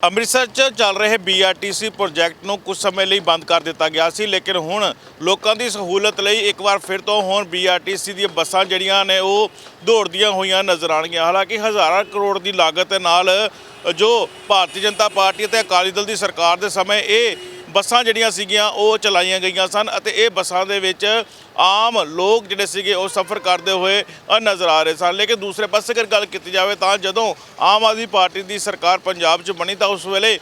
ਅੰਮ੍ਰਿਤਸਰ 'ਚ ਚੱਲ ਰਹੇ BRTC ਪ੍ਰੋਜੈਕਟ ਨੂੰ ਕੁਝ ਸਮੇਂ ਲਈ ਬੰਦ ਕਰ ਦਿੱਤਾ ਗਿਆ ਸੀ, ਲੇਕਿਨ ਹੁਣ ਲੋਕਾਂ ਦੀ ਸਹੂਲਤ ਲਈ ਇੱਕ ਵਾਰ ਫਿਰ ਤੋਂ ਹੁਣ BRTC ਦੀਆਂ ਬੱਸਾਂ ਜਿਹੜੀਆਂ ਨੇ ਉਹ ਦੌੜਦੀਆਂ ਹੋਈਆਂ ਨਜ਼ਰ ਆਣਗੀਆਂ ਹਾਲਾਂਕਿ ਹਜ਼ਾਰਾਂ ਕਰੋੜ ਦੀ ਲਾਗਤ ਨਾਲ ਜੋ ਭਾਰਤੀ ਜਨਤਾ ਪਾਰਟੀ ਅਤੇ ਅਕਾਲੀ ਦਲ ਦੀ ਸਰਕਾਰ ਦੇ ਸਮੇਂ ਇਹ ਬੱਸਾਂ ਜਿਹੜੀਆਂ ਸੀਗੀਆਂ, ਉਹ ਚਲਾਈਆਂ ਗਈਆਂ ਸਨ ਅਤੇ ਇਹ ਬੱਸਾਂ ਦੇ ਵਿੱਚ ਆਮ ਲੋਕ ਜਿਹੜੇ ਸੀਗੇ, ਉਹ ਸਫ਼ਰ ਕਰਦੇ ਹੋਏ ਨਜ਼ਰ ਆ ਰਹੇ ਸਨ। ਲੇਕਿਨ ਦੂਸਰੇ ਪਾਸੇ ਅਗਰ ਗੱਲ ਕੀਤੀ ਜਾਵੇ ਤਾਂ ਜਦੋਂ ਆਮ ਆਦਮੀ ਪਾਰਟੀ ਦੀ ਸਰਕਾਰ ਪੰਜਾਬ 'ਚ ਬਣੀ ਤਾਂ ਉਸ ਵੇਲੇ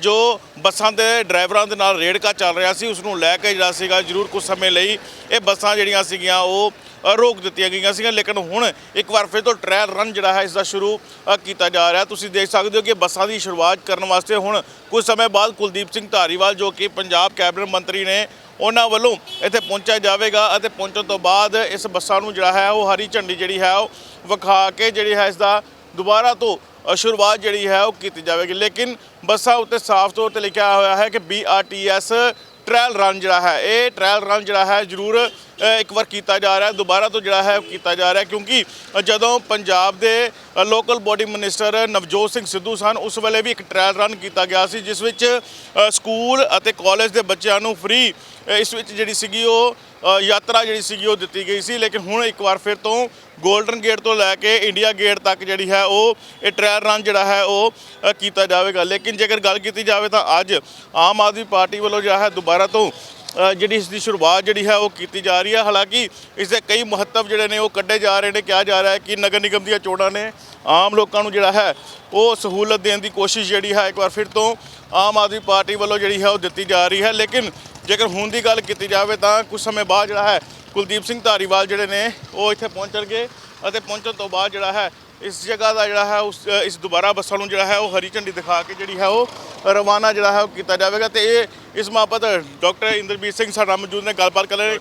ਜੋ ਬੱਸਾਂ ਦੇ ਡਰਾਈਵਰਾਂ ਦੇ ਨਾਲ ਰੇੜਕਾ ਚੱਲ ਰਿਹਾ ਸੀ ਉਸ ਨੂੰ ਲੈ ਕੇ ਜਿਹੜਾ ਸੀਗਾ, ਜ਼ਰੂਰ ਕੁਝ ਸਮੇਂ ਲਈ ਇਹ ਬੱਸਾਂ ਜਿਹੜੀਆਂ ਸੀਗੀਆਂ, ਉਹ ਰੋਕ ਦਿੱਤੀਆਂ ਗਈਆਂ ਸੀਗੀਆਂ। ਲੇਕਿਨ ਹੁਣ ਇੱਕ ਵਾਰ ਫਿਰ ਤੋਂ ਟ੍ਰਾਇਲ ਰਨ ਜਿਹੜਾ ਹੈ, ਇਸ ਦਾ ਸ਼ੁਰੂ ਕੀਤਾ ਜਾ ਰਿਹਾ। ਤੁਸੀਂ ਦੇਖ ਸਕਦੇ ਹੋ ਕਿ ਬੱਸਾਂ ਦੀ ਸ਼ੁਰੂਆਤ ਕਰਨ ਵਾਸਤੇ ਹੁਣ ਕੁਝ ਸਮੇਂ ਬਾਅਦ ਕੁਲਦੀਪ ਸਿੰਘ ਧਾਰੀਵਾਲ ਜੋ ਕਿ ਪੰਜਾਬ ਕੈਬਨਿਟ ਮੰਤਰੀ ਨੇ ਉਹਨਾਂ ਵੱਲੋਂ ਇੱਥੇ ਪਹੁੰਚਿਆ ਜਾਵੇਗਾ ਅਤੇ ਪਹੁੰਚਣ ਤੋਂ ਬਾਅਦ ਇਸ ਬੱਸਾਂ ਨੂੰ ਜਿਹੜਾ ਹੈ ਉਹ ਹਰੀ ਝੰਡੀ ਜਿਹੜੀ ਹੈ ਉਹ ਵਿਖਾ ਕੇ ਜਿਹੜੀ ਹੈ ਇਸ ਦਾ ਦੁਬਾਰਾ ਤੋਂ ਸ਼ੁਰੂਆਤ ਜਿਹੜੀ ਹੈ ਉਹ ਕੀਤੀ ਜਾਵੇਗੀ। ਲੇਕਿਨ ਬੱਸਾਂ ਉੱਤੇ ਸਾਫ਼ ਤੌਰ ਤੇ ਲਿਖਿਆ ਹੋਇਆ ਹੈ ਕਿ BRTS ਟ੍ਰਾਇਲ ਰਨ ਜਿਹੜਾ ਹੈ, ਇਹ ਟ੍ਰਾਇਲ ਰਨ ਜਿਹੜਾ ਹੈ ਜ਼ਰੂਰ ਇੱਕ ਵਾਰ ਕੀਤਾ ਜਾ ਰਿਹਾ, ਦੁਬਾਰਾ ਤੋਂ ਜਿਹੜਾ ਹੈ ਕੀਤਾ ਜਾ ਰਿਹਾ ਕਿਉਂਕਿ ਜਦੋਂ ਪੰਜਾਬ ਦੇ local body minister Navjot Singh Sidhu ਸਨ, ਉਸ ਵੇਲੇ ਵੀ ਇੱਕ ਟ੍ਰਾਇਲ ਰਨ ਕੀਤਾ ਗਿਆ ਸੀ, ਜਿਸ ਵਿੱਚ ਸਕੂਲ ਅਤੇ ਕਾਲਜ ਦੇ ਬੱਚਿਆਂ ਨੂੰ ਫ੍ਰੀ ਇਸ ਵਿੱਚ ਜਿਹੜੀ ਸੀਗੀ ਉਹ ਯਾਤਰਾ ਜਿਹੜੀ ਸੀਗੀ ਉਹ ਦਿੱਤੀ ਗਈ ਸੀ, ਲੇਕਿਨ ਹੁਣ ਇੱਕ ਵਾਰ ਫਿਰ ਤੋਂ ਗੋਲਡਨ ਗੇਟ ਤੋਂ ਲੈ ਕੇ ਇੰਡੀਆ ਗੇਟ ਤੱਕ ਜਿਹੜੀ ਹੈ ਉਹ, ਇਹ ਟ੍ਰਾਇਲ ਰਨ ਜਿਹੜਾ ਹੈ ਉਹ ਕੀਤਾ ਜਾਵੇਗਾ। ਲੇਕਿਨ ਜੇਕਰ ਗੱਲ ਕੀਤੀ ਜਾਵੇ ਤਾਂ ਅੱਜ ਆਮ ਆਦਮੀ ਪਾਰਟੀ ਵੱਲੋਂ ਜਿਹੜਾ ਹੈ ਦੁਬਾਰਾ ਤੋਂ ਜਿਹੜੀ ਇਸ ਦੀ ਸ਼ੁਰੂਆਤ ਜਿਹੜੀ ਹੈ ਉਹ ਕੀਤੀ ਜਾ ਰਹੀ ਹੈ। ਹਾਲਾਂਕਿ ਇਸ ਦੇ ਕਈ ਮਹੱਤਵ ਜਿਹੜੇ ਨੇ ਉਹ ਕੱਢੇ ਜਾ ਰਹੇ ਨੇ। ਕਿਹਾ ਜਾ ਰਿਹਾ ਹੈ ਕਿ ਨਗਰ ਨਿਗਮ ਦੀਆਂ ਚੋਣਾਂ ਨੇ ਆਮ ਲੋਕਾਂ ਨੂੰ ਜਿਹੜਾ ਹੈ ਉਹ ਸਹੂਲਤ ਦੇਣ ਦੀ ਕੋਸ਼ਿਸ਼ ਜਿਹੜੀ ਹੈ ਇੱਕ ਵਾਰ ਫਿਰ ਤੋਂ ਆਮ ਆਦਮੀ ਪਾਰਟੀ ਵੱਲੋਂ ਜਿਹੜੀ ਹੈ ਉਹ ਦਿੱਤੀ ਜਾ ਰਹੀ ਹੈ। ਲੇਕਿਨ ਜੇਕਰ ਹੁਣ ਦੀ ਗੱਲ ਕੀਤੀ ਜਾਵੇ ਤਾਂ ਕੁਝ ਸਮੇਂ ਬਾਅਦ ਜਿਹੜਾ ਹੈ ਕੁਲਦੀਪ ਸਿੰਘ ਧਾਰੀਵਾਲ ਜਿਹੜੇ ਨੇ, ਉਹ ਇੱਥੇ ਪਹੁੰਚਣਗੇ ਅਤੇ ਪਹੁੰਚਣ ਤੋਂ ਬਾਅਦ ਜਿਹੜਾ ਹੈ, ਇਸ ਜਗ੍ਹਾ ਦਾ ਜਿਹੜਾ ਹੈ, ਉਸ ਇਸ ਦੁਬਾਰਾ ਬੱਸਾਂ ਨੂੰ ਜਿਹੜਾ ਹੈ, ਉਹ ਹਰੀ ਝੰਡੀ ਦਿਖਾ ਕੇ ਜਿਹੜੀ ਹੈ, ਉਹ ਰਵਾਨਾ ਜਿਹੜਾ ਹੈ, ਉਹ ਕੀਤਾ ਜਾਵੇਗਾ। ਤੇ ਇਹ ਇਸ ਮਾਪਤ ਡਾਕਟਰ ਇੰਦਰਬੀਰ ਸਿੰਘ ਸਾਡਾ ਮੌਜੂਦ ਨੇ, ਗੱਲਬਾਤ ਕਰ ਰਹੇ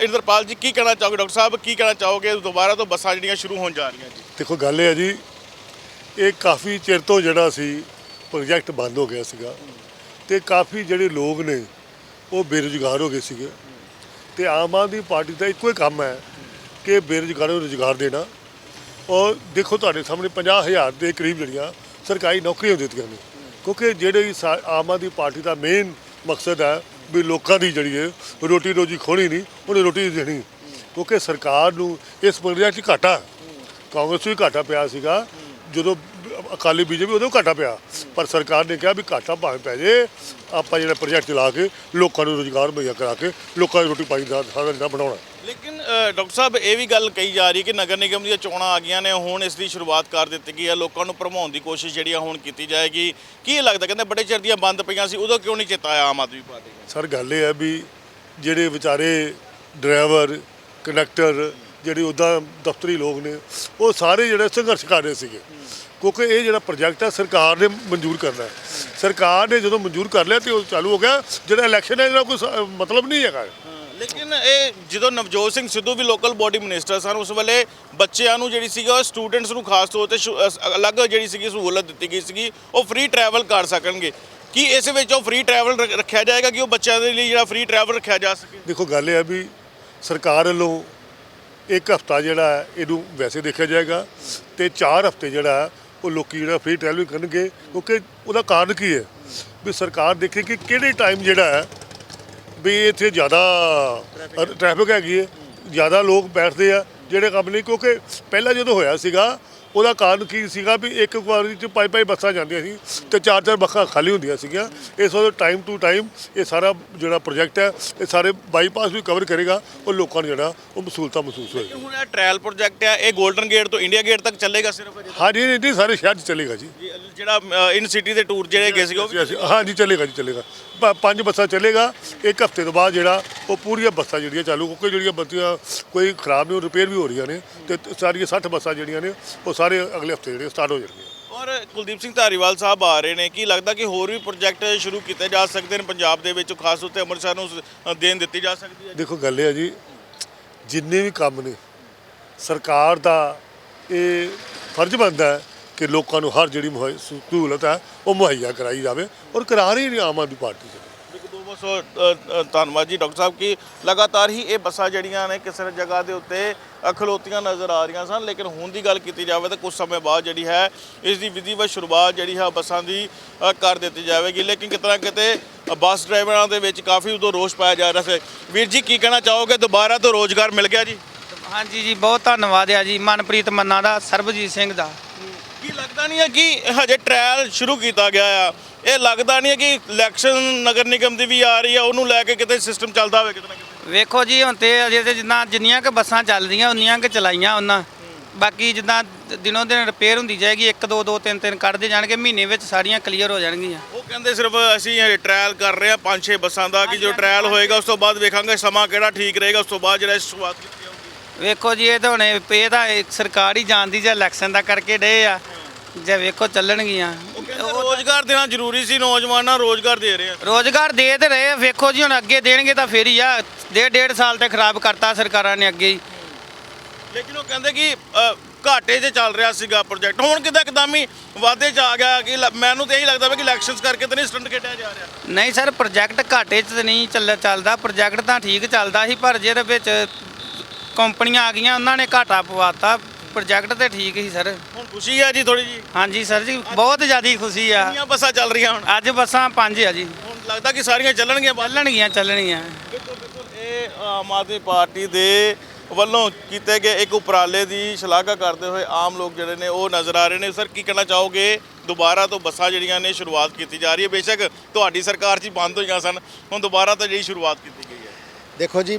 ਇੰਦਰਪਾਲ ਜੀ, ਕੀ ਕਹਿਣਾ ਚਾਹੋਗੇ ਡਾਕਟਰ ਸਾਹਿਬ? ਕੀ ਕਹਿਣਾ ਚਾਹੋਗੇ? ਦੁਬਾਰਾ ਤੋਂ ਬੱਸਾਂ ਜਿਹੜੀਆਂ ਸ਼ੁਰੂ ਹੋਣ ਜਾ ਰਹੀਆਂ ਜੀ। ਦੇਖੋ, ਗੱਲ ਇਹ ਹੈ ਜੀ, ਇਹ ਕਾਫੀ ਚਿਰ ਤੋਂ ਜਿਹੜਾ ਸੀ, ਪ੍ਰੋਜੈਕਟ ਬੰਦ ਹੋ ਗਿਆ ਸੀਗਾ। ਤੇ ਕਾਫੀ ਜਿਹੜੇ ਲੋਕ ਨੇ, ਉਹ ਬੇਰੁਜ਼ਗਾਰ ਹੋ ਗਏ ਸੀਗੇ। ਤੇ ਆਮ ਆਦਮੀ ਪਾਰਟੀ ਦਾ ਇੱਕੋ ਹੀ ਕੰਮ ਹੈ ਕਿ ਬੇਰੁਜ਼ਗਾਰਾਂ ਨੂੰ ਰੁਜ਼ਗਾਰ ਦੇਣਾ। ਔਰ ਦੇਖੋ ਤੁਹਾਡੇ ਸਾਹਮਣੇ 50000 ਦੇ ਕਰੀਬ ਜਿਹੜੀਆਂ ਸਰਕਾਰੀ ਨੌਕਰੀਆਂ ਦਿੱਤੀਆਂ ਨੇ। ਕਿਉਂਕਿ ਜਿਹੜੇ ਸਾ- ਆਮ ਆਦਮੀ ਪਾਰਟੀ ਦਾ ਮੇਨ ਮਕਸਦ ਹੈ ਵੀ ਲੋਕਾਂ ਦੀ ਜਿਹੜੀ ਹੈ ਰੋਟੀ ਰੋਜੀ ਖੋਣੀ ਨਹੀਂ, ਉਹਨੇ ਰੋਟੀ ਦੇਣੀ। ਕਿਉਂਕਿ ਸਰਕਾਰ ਨੂੰ ਇਸ ਪ੍ਰੋਜੈਕਟ 'ਚ ਘਾਟਾ। ਕਾਂਗਰਸ ਨੂੰ ਵੀ ਘਾਟਾ ਪਿਆ ਸੀਗਾ। ਜਦੋਂ ਅਕਾਲੀ ਬੀਜੇਪੀ ਉਦੋਂ ਘਾਟਾ ਪਿਆ। ਪਰ ਸਰਕਾਰ ਨੇ ਕਿਹਾ ਵੀ ਘਾਟਾ ਭਾਵੇਂ ਪੈ ਜੇ ਆਪਾਂ ਜਿਹੜਾ ਪ੍ਰੋਜੈਕਟ ਚਲਾ ਕੇ ਲੋਕਾਂ ਨੂੰ ਰੋਜ਼ਗਾਰ ਮੁਹੱਈਆ ਕਰਾ ਕੇ ਲੋਕਾਂ ਦੀ ਰੋਟੀ ਪਾਣੀ ਦਾ ਸਾਧਨ ਜਿਹੜਾ ਬਣਾਉਣਾ। ਲੇਕਿਨ ਡਾਕਟਰ ਸਾਹਿਬ ਇਹ ਵੀ ਗੱਲ ਕਹੀ ਜਾ ਰਹੀ ਕਿ ਨਗਰ ਨਿਗਮ ਦੀਆਂ ਚੋਣਾਂ ਆ ਗਈਆਂ ਨੇ ਹੁਣ ਇਸ ਦੀ ਸ਼ੁਰੂਆਤ ਕਰ ਦਿੱਤੀ ਗਈ ਹੈ। ਲੋਕਾਂ ਨੂੰ ਭਰਮਾਉਣ ਦੀ ਕੋਸ਼ਿਸ਼ ਜਿਹੜੀ ਆ ਹੁਣ ਕੀਤੀ ਜਾਏਗੀ। ਕੀ ਲੱਗਦਾ ਕਹਿੰਦੇ ਬੜੇ ਚਿਰ ਦੀਆਂ ਬੰਦ ਪਈਆਂ ਸੀ ਉਦੋਂ ਕਿਉਂ ਨਹੀਂ ਚੇਤਾ ਆਇਆ ਆਮ ਆਦਮੀ ਪਾਰਟੀ ਸਰ ਗੱਲ ਇਹ ਹੈ ਵੀ ਜਿਹੜੇ ਵਿਚਾਰੇ ਡਰਾਈਵਰ ਕੰਡਕਟਰ ਜਿਹੜੇ ਉੱਦਾਂ ਦਫ਼ਤਰੀ ਲੋਕ ਨੇ ਉਹ ਸਾਰੇ ਜਿਹੜੇ ਸੰਘਰਸ਼ ਕਰ ਰਹੇ ਸੀਗੇ। ਕਿਉਂਕਿ ਇਹ ਜਿਹੜਾ ਪ੍ਰੋਜੈਕਟ ਹੈ ਸਰਕਾਰ ਨੇ ਮਨਜ਼ੂਰ ਕਰਨਾ ਹੈ। ਸਰਕਾਰ ਨੇ ਜਦੋਂ ਮਨਜ਼ੂਰ ਕਰ ਲਿਆ ਤੇ ਉਹ ਚਾਲੂ ਹੋ ਗਿਆ। ਜਿਹੜਾ ਇਲੈਕਸ਼ਨ ਹੈ ਇਹਦਾ ਕੋਈ ਸ- ਮਤਲਬ ਨਹੀਂ ਹੈਗਾ। ਲੇਕਿਨ ਇਹ ਜਦੋਂ ਨਵਜੋਤ ਸਿੰਘ ਸਿੱਧੂ ਵੀ ਲੋਕਲ ਬੋਡੀ ਮਿਨਿਸਟਰ ਸਨ ਉਸ ਵੇਲੇ ਬੱਚਿਆਂ ਨੂੰ ਜਿਹੜੀ ਸੀਗਾ ਉਹ ਸਟੂਡੈਂਟਸ ਨੂੰ ਖਾਸ ਤੌਰ ਤੇ ਸ਼ੁ- ਅ- ਅਲੱਗ ਜਿਹੜੀ ਸੀਗੀ ਸਹੂਲਤ ਦਿੱਤੀ ਗਈ ਸੀਗੀ ਉਹ ਫ੍ਰੀ ਟਰੈਵਲ ਕਰ ਸਕਣਗੇ। ਕੀ ਇਸ ਵਿੱਚ ਉਹ ਫ੍ਰੀ ਟਰੈਵਲ ਰੱਖਿਆ ਜਾਏਗਾ ਕਿ ਉਹ ਬੱਚਿਆਂ ਦੇ ਲਈ ਜਿਹੜਾ ਫ੍ਰੀ ਟਰੈਵਲ ਰੱਖਿਆ ਜਾ ਸਕੇ? ਦੇਖੋ ਗੱਲ ਇਹ ਹੈ ਵੀ ਸਰਕਾਰ ਵੱਲੋਂ ਇੱਕ ਹਫਤਾ ਜਿਹੜਾ ਹੈ, ਇਹਨੂੰ ਵੈਸੇ ਦੇਖਿਆ ਜਾਏਗਾ ਤੇ 4 ਹਫ਼ਤੇ ਜਿਹੜਾ ਉਹ ਲੋਕੀ ਜਿਹੜਾ ਫ੍ਰੀ ਟਰੈਵਲਿੰਗ ਕਰਨਗੇ, ਕਿਉਂਕਿ ਉਹਦਾ ਕਾਰਨ ਕੀ ਹੈ? ਵੀ ਸਰਕਾਰ ਦੇਖੇ ਕਿ ਕਿਹੜੇ ਟਾਈਮ ਜਿਹੜਾ ਹੈ, ਵੀ ਇੱਥੇ ਜ਼ਿਆਦਾ ਟ੍ਰੈਫਿਕ ਹੈਗੀ ਹੈ, ਜ਼ਿਆਦਾ ਲੋਕ ਬੈਠਦੇ ਆ ਜਿਹੜੇ ਕੰਮ ਨਹੀਂ, ਕਿਉਂਕਿ ਪਹਿਲਾਂ ਜਦੋਂ ਹੋਇਆ ਸੀਗਾ ਉਹਦਾ ਕਾਰਨ ਕੀ ਸੀਗਾ ਵੀ ਇੱਕ ਵਾਰੀ ਚ ਪਾਈ ਪਾਈ ਬੱਸਾਂ ਜਾਂਦੀਆਂ ਸੀ ਤੇ ਚਾਰ ਚਾਰ ਬੱਸਾਂ ਖਾਲੀ ਹੁੰਦੀਆਂ ਸੀਗੀਆਂ। ਇਸ ਵਜ੍ਹਾ ਟਾਈਮ ਟੂ ਟਾਈਮ ਇਹ ਸਾਰਾ ਜਿਹੜਾ ਪ੍ਰੋਜੈਕਟ ਹੈ ਇਹ ਸਾਰੇ ਬਾਈਪਾਸ ਵੀ ਕਵਰ ਕਰੇਗਾ ਉਹ ਲੋਕਾਂ ਨੂੰ ਜਿਹੜਾ ਉਹ ਮਸੂਲਤਾਂ ਮਹਿਸੂਸ ਹੋਏਗੀ। ਹੁਣ ਇਹ ਟ੍ਰਾਇਲ ਪ੍ਰੋਜੈਕਟ ਹੈ ਇਹ 골ਡਨ ਗੇਟ ਤੋਂ ਇੰਡੀਆ ਗੇਟ ਤੱਕ ਚੱਲੇਗਾ ਸਿਰਫ ਹਾਂਜੀ ਇਹ ਨਹੀਂ ਸਾਰੇ ਸ਼ਹਿਰ 'ਚ ਚੱਲੇਗਾ ਜੀ। ਜਿਹੜਾ ਇਨ ਸਿਟੀ ਦੇ ਟੂਰ ਜਿਹੜੇ ਗਏ ਸੀਗੇ ਹਾਂਜੀ ਚੱਲੇਗਾ ਜੀ ਚੱਲੇਗਾ। ਪੰਜ ਬੱਸਾਂ ਚੱਲੇਗਾ ਇੱਕ ਹਫ਼ਤੇ ਤੋਂ ਬਾਅਦ ਜਿਹੜਾ ਉਹ ਪੂਰੀਆਂ ਬੱਸਾਂ ਜਿਹੜੀਆਂ ਚਾਲੂ ਕਿਉਂਕਿ ਜਿਹੜੀਆਂ ਬੱਤੀਆਂ ਕੋਈ ਖਰਾਬ ਨਹੀਂ ਰਿਪੇਅਰ ਵੀ ਹੋ ਰਹੀਆਂ ਨੇ ਤੇ ਸਾਰੀਆਂ 60 ਬੱਸਾਂ ਜਿਹੜੀਆਂ ਨੇ ਉਹ ਸਾਰੇ ਅਗਲੇ ਹਫ਼ਤੇ ਜਿਹੜੇ ਸਟਾਰਟ ਹੋ ਜਾਣਗੇ ਔਰ ਕੁਲਦੀਪ ਸਿੰਘ ਧਾਰੀਵਾਲ ਸਾਹਿਬ ਆ ਰਹੇ ਨੇ ਕੀ ਲੱਗਦਾ ਕਿ ਹੋਰ ਵੀ ਪ੍ਰੋਜੈਕਟ ਸ਼ੁਰੂ ਕੀਤੇ ਜਾ ਸਕਦੇ ਨੇ ਪੰਜਾਬ ਦੇ ਵਿੱਚ ਖਾਸ ਉੱਤੇ ਅੰਮ੍ਰਿਤਸਰ ਨੂੰ ਦੇਣ ਦਿੱਤੀ ਜਾ ਸਕਦੀ ਹੈ? ਦੇਖੋ ਗੱਲ ਇਹ ਹੈ ਜੀ ਜਿੰਨੇ ਵੀ ਕੰਮ ਨੇ ਸਰਕਾਰ ਦਾ ਇਹ ਫਰਜ਼ ਬਣਦਾ ਹੈ ਕਿ ਲੋਕਾਂ ਨੂੰ ਹਰ ਜਿਹੜੀ ਮੁਹੱਈਆ ਸਹੂਲਤ ਹੈ ਉਹ ਮੁਹੱਈਆ ਕਰਾਈ ਜਾਵੇ ਔਰ ਕਰਾ ਰਹੀ ਨਹੀਂ ਆਮ ਆਦਮੀ ਪਾਰਟੀ ਜੀ ਇੱਕ ਦੋ ਬਹੁਤ ਬਹੁਤ ਅ, ਅ, ਧੰਨਵਾਦ ਜੀ ਡਾਕਟਰ ਸਾਹਿਬ ਕਿ ਲਗਾਤਾਰ ਹੀ ਇਹ ਬੱਸਾਂ ਜਿਹੜੀਆਂ ਨੇ ਕਿਸੇ ਨਾ ਜਗ੍ਹਾ ਦੇ ਉੱਤੇ ਅ, ਖਲੋਤੀਆਂ ਨਜ਼ਰ ਆ ਰਹੀਆਂ ਸਨ ਲੇਕਿਨ ਹੁਣ ਦੀ ਗੱਲ ਕੀਤੀ ਜਾਵੇ ਤਾਂ ਕੁਝ ਸਮੇਂ ਬਾਅਦ ਜਿਹੜੀ ਹੈ ਇਸ ਦੀ ਵਿਧੀਵਤ ਸ਼ੁਰੂਆਤ ਜਿਹੜੀ ਹੈ ਬੱਸਾਂ ਦੀ ਅ, ਕਰ ਦਿੱਤੀ ਜਾਵੇਗੀ। ਲੇਕਿਨ ਕਿਤਨਾ ਕਿਤੇ ਅ, ਬੱਸ ਡਰਾਈਵਰਾਂ ਦੇ ਵਿੱਚ ਕਾਫੀ ਉਦੋਂ ਰੋਸ਼ ਪਾਇਆ ਜਾ ਰਿਹਾ ਸੀ। ਵੀਰ ਜੀ ਕੀ ਕਹਿਣਾ ਚਾਹੋਗੇ? ਦੁਬਾਰਾ ਤੋਂ ਰੋਜ਼ਗਾਰ ਮਿਲ ਗਿਆ ਜੀ। ਹਾਂਜੀ ਜੀ ਬਹੁਤ ਧੰਨਵਾਦ ਆ ਜੀ। ਮਨਪ੍ਰੀਤ ਮੰਨਾ ਦਾ ਸਰਬਜੀਤ ਸਿੰਘ ਦਾ। ਲੱਗਦਾ ਨਹੀਂ ਹੈ ਕਿ ਹਜੇ ਟ੍ਰਾਇਲ ਸ਼ੁਰੂ ਕੀਤਾ ਗਿਆ ਆ। ਇਹ ਲੱਗਦਾ ਨਹੀਂ ਹੈ ਕਿ ਇਲੈਕਸ਼ਨ ਨਗਰ ਨਿਗਮ ਦੀ ਵੀ ਆ ਰਹੀ ਹੈ ਉਹਨੂੰ ਲੈ ਕੇ ਕਿਤੇ ਸਿਸਟਮ ਚੱਲਦਾ ਹੋਵੇ ਕਿਤੇ ਨਾ ਕਿਤੇ। ਵੇਖੋ ਜੀ ਹੁਣ ਤੇ ਅਜੇ ਤੇ ਜਿੰਨਾ ਜਿੰਨੀਆਂ ਕ ਬੱਸਾਂ ਚੱਲਦੀਆਂ ਉਨੀਆਂ ਕ ਚਲਾਈਆਂ ਉਹਨਾਂ। ਬਾਕੀ ਜਿੱਦਾਂ ਦਿਨੋਂ ਦਿਨ ਰਿਪੇਅਰ ਹੁੰਦੀ ਜਾਏਗੀ ਇੱਕ ਦੋ ਦੋ ਤਿੰਨ ਤਿੰਨ ਕੱਢਦੇ ਜਾਣਗੇ ਮਹੀਨੇ ਵਿੱਚ ਸਾਰੀਆਂ ਕਲੀਅਰ ਹੋ ਜਾਣਗੀਆਂ। ਉਹ ਕਹਿੰਦੇ ਸਿਰਫ ਅਸੀਂ ਹਜੇ ਟ੍ਰਾਇਲ ਕਰ ਰਹੇ ਹਾਂ ਪੰਜ ਛੇ ਬੱਸਾਂ ਦਾ ਕਿ ਜੋ ਟ੍ਰਾਇਲ ਹੋਏਗਾ ਉਸ ਤੋਂ ਬਾਅਦ ਵੇਖਾਂਗੇ ਸਮਾਂ ਕਿਹੜਾ ਠੀਕ ਰਹੇਗਾ ਉਸ ਤੋਂ ਬਾਅਦ ਜਿਹੜਾ ਸ਼ੁਰੂਆਤ ਕੀਤੀ ਜਾਊਗੀ। ਵੇਖੋ ਜੀ ਇਹ ਤਾਂ ਹੁਣ ਇਹ ਇਹ ਤਾਂ ਸਰਕਾਰ ਹੀ ਜਾਣਦੀ ਜੇ ਇਲੈਕਸ਼ਨ ਦਾ ਕਰਕੇ ਡੇ ਆ। ਜੇ ਵੇਖੋ ਚੱਲਣਗੀਆਂ। ਰੋਜ਼ਗਾਰ ਦੇਣਾ ਜ਼ਰੂਰੀ ਸੀ ਨੌਜਵਾਨਾਂ ਰੋਜ਼ਗਾਰ ਦੇ ਰਹੇ ਆ। ਰੋਜ਼ਗਾਰ ਦੇ ਤੇ ਰਹੇ ਆ, ਵੇਖੋ ਜੀ ਹੁਣ ਅੱਗੇ ਦੇਣਗੇ ਤਾਂ ਫੇਰ ਹੀ ਆ। ਡੇਢ ਡੇਢ ਸਾਲ ਤੇ ਖਰਾਬ ਕਰਤਾ ਸਰਕਾਰਾਂ ਨੇ ਅੱਗੇ ਹੀ। ਲੇਕਿਨ ਉਹ ਕਹਿੰਦੇ ਕਿ ਅ, ਘਾਟੇ 'ਚ ਚੱਲ ਰਿਹਾ ਸੀਗਾ ਪ੍ਰੋਜੈਕਟ ਹੁਣ ਕਿਦਾਂ ਇੱਕਦਮ ਹੀ ਵਾਧੇ 'ਚ ਆ ਗਿਆ ਕਿ ਲ- ਮੈਨੂੰ ਤਾਂ ਇਹੀ ਲੱਗਦਾ ਵਾ ਕਿ ਇਲੈਕਸ਼ਨਸ ਕਰਕੇ ਤਾਂ ਨਹੀਂ ਸਟੰਟ ਖੇਡਿਆ ਜਾ ਰਿਹਾ। ਨਹੀਂ ਸਰ ਪ੍ਰੋਜੈਕਟ ਘਾਟੇ 'ਚ ਤਾਂ ਨਹੀਂ ਚੱਲ ਚੱਲਦਾ ਪ੍ਰੋਜੈਕਟ ਤਾਂ ਠੀਕ ਚੱਲਦਾ ਸੀ ਪਰ ਜਿਹਦੇ ਵਿੱਚ ਕੰਪਨੀਆਂ ਆ ਗਈਆਂ ਉਹਨਾਂ ਨੇ ਘਾਟਾ ਪਵਾਤਾ ਪ੍ਰੋਜੈਕਟ ਤੇ ਠੀਕ ਸੀ ਸਰ। ਹੁਣ ਖੁਸ਼ੀ ਹੈ ਜੀ ਥੋੜੀ ਜੀ? ਹਾਂਜੀ ਸਰ ਜੀ ਬਹੁਤ ਜ਼ਿਆਦੀ ਖੁਸ਼ੀ ਆ। ਕਿੰਨੀਆਂ ਬੱਸਾਂ ਚੱਲ ਰਹੀਆਂ ਹੁਣ? ਅੱਜ ਬੱਸਾਂ ਪੰਜ ਆ ਜੀ। ਹੁਣ ਲੱਗਦਾ ਕਿ ਸਾਰੀਆਂ ਚੱਲਣਗੀਆਂ ਬੱਸ? ਚੱਲਣਗੀਆਂ ਚੱਲਣਗੀਆਂ। ਬਿਲਕੁਲ ਬਿਲਕੁਲ। ਇਹ ਆਮ ਆਦਮੀ ਪਾਰਟੀ ਦੇ ਵੱਲੋਂ ਕੀਤੇ ਗਏ ਇੱਕ ਉਪਰਾਲੇ ਦੀ ਸ਼ਲਾਘਾ ਕਰਦੇ ਹੋਏ ਆਮ ਲੋਕ ਜਿਹੜੇ ਨੇ ਉਹ ਨਜ਼ਰ ਆ ਰਹੇ ਨੇ। ਸਰ ਕੀ ਕਹਿਣਾ ਚਾਹੋਗੇ? ਦੁਬਾਰਾ ਤੋਂ ਬੱਸਾਂ ਜਿਹੜੀਆਂ ਨੇ ਸ਼ੁਰੂਆਤ ਕੀਤੀ ਜਾ ਰਹੀ ਹੈ। ਬੇਸ਼ੱਕ ਤੁਹਾਡੀ ਸਰਕਾਰ 'ਚ ਹੀ ਬੰਦ ਹੋਈਆਂ ਸਨ। ਹੁਣ ਦੁਬਾਰਾ ਤੋਂ ਜਿਹੜੀ ਸ਼ੁਰੂਆਤ ਕੀਤੀ ਗਈ ਹੈ। ਦੇਖੋ ਜੀ